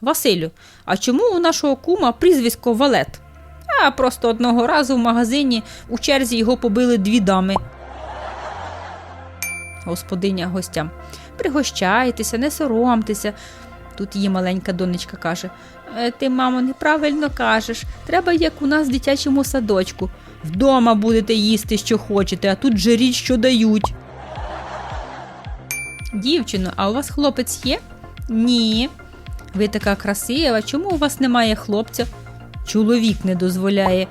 Василю, а чому у нашого кума прізвисько Валет? А просто одного разу в магазині у черзі його побили дві дами. Господиня гостям. Пригощайтеся, не соромтеся. Тут її маленька донечка каже: «Е, Ти, мамо, неправильно кажеш. Треба, як у нас в дитячому садочку. Вдома будете їсти, що хочете, а тут жеріть, що дають. Дівчино, а у вас хлопець є? Ні. Ви така красива, чому у вас немає хлопця? Чоловік не дозволяє.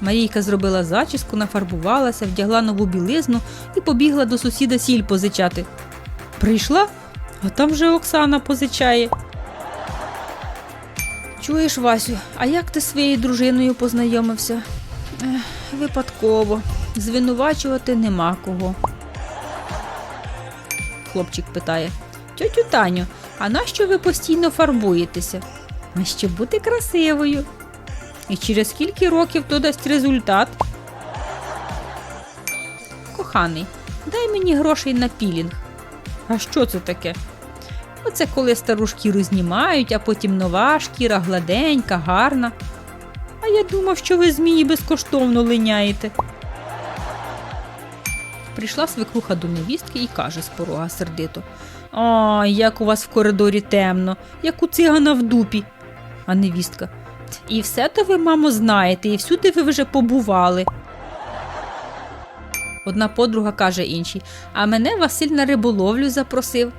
Марійка зробила зачіску, нафарбувалася, вдягла нову білизну і побігла до сусіда сіль позичати. Прийшла, а там вже Оксана позичає. Чуєш, Васю, а як ти своєю дружиною познайомився? Ех, випадково. Звинувачувати нема кого. Хлопчик питає. Тьотю Таню, а нащо ви постійно фарбуєтеся? А щоб бути красивою. І через скільки років то дасть результат? Коханий, дай мені грошей на пілінг. А що це таке? Оце коли стару шкіру знімають, а потім нова шкіра гладенька, гарна. А я думав, що ви змії безкоштовно линяєте. Прийшла свекруха до невістки і каже з порога сердито: Ой, як у вас в коридорі темно, як у цигана в дупі. А невістка. І все то ви, мамо, знаєте, і всюди ви вже побували. Одна подруга каже іншій, а мене Василь на риболовлю запросив.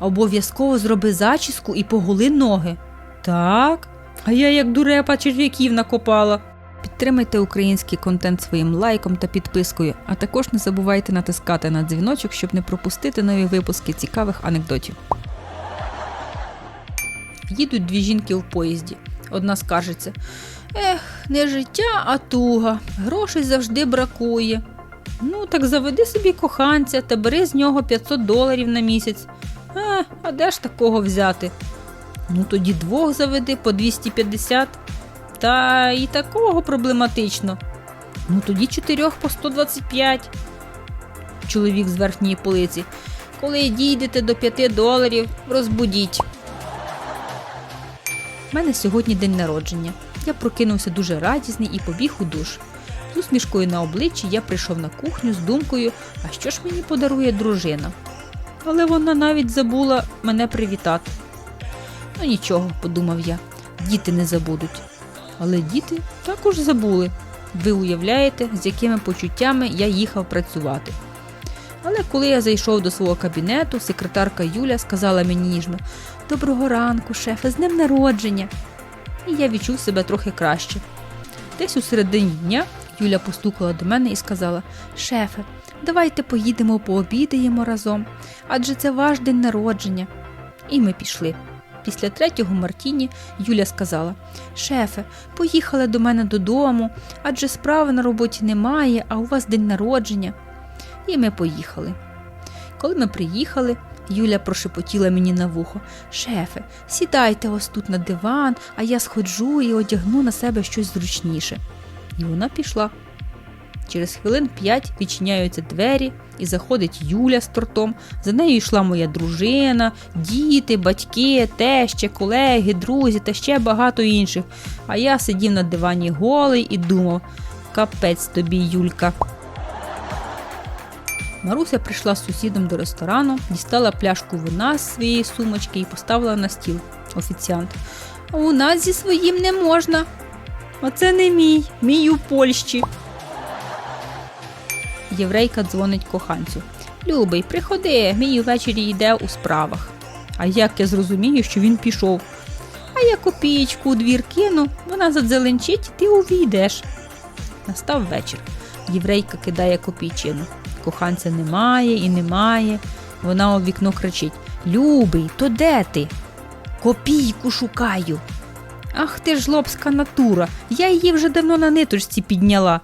Обов'язково зроби зачіску і поголи ноги. Так, а я як дурепа черв'яків накопала. Підтримайте український контент своїм лайком та підпискою, а також не забувайте натискати на дзвіночок, щоб не пропустити нові випуски цікавих анекдотів. Їдуть дві жінки в поїзді. Одна скаржиться: Ех, не життя, а туга. Грошей завжди бракує. Ну, так заведи собі коханця та бери з нього 500 доларів на місяць. А, а де ж такого взяти? Ну тоді двох заведи по 250. Та і такого проблематично. Ну тоді чотирьох по 125. Чоловік з верхньої полиці. Коли дійдете до 5 доларів, розбудіть. У мене сьогодні день народження. Я прокинувся дуже радісний і побіг у душ. З усмішкою на обличчі я прийшов на кухню з думкою, а що ж мені подарує дружина. Але вона навіть забула мене привітати. Ну нічого, подумав я, діти не забудуть. Але діти також забули. Ви уявляєте, з якими почуттями я їхав працювати. Але коли я зайшов до свого кабінету, секретарка Юля сказала мені ніжно: Доброго ранку, шефе, з днем народження. І я відчув себе трохи краще. Десь у середині дня Юля постукала до мене і сказала: Шефе, давайте поїдемо пообідаємо разом, адже це ваш день народження. І ми пішли. Після третього Мартіні Юля сказала: Шефе, поїхали до мене додому, адже справи на роботі немає, а у вас день народження. І ми поїхали. Коли ми приїхали, Юля прошепотіла мені на вухо: Шефе, сідайте ось тут на диван, а я сходжу і одягну на себе щось зручніше. І вона пішла. Через хвилин п'ять відчиняються двері, і заходить Юля з тортом. За нею йшла моя дружина, діти, батьки, теща, колеги, друзі та ще багато інших. А я сидів на дивані голий і думав: капець тобі, Юлька. Маруся прийшла з сусідом до ресторану, дістала пляшку вина з своєї сумочки і поставила на стіл. Офіціант. У нас зі своїм не можна. Оце не мій, мій у Польщі. Єврейка дзвонить коханцю. Любий, приходи, мій увечері йде у справах. А як я зрозумію, що він пішов? А я копієчку у двір кину, вона задзеленчить, ти увійдеш. Настав вечір. Єврейка кидає копійчину. Коханця немає і немає. Вона у вікно кричить: Любий, то де ти? Копійку шукаю. Ах ти ж лобська натура, я її вже давно на ниточці підняла.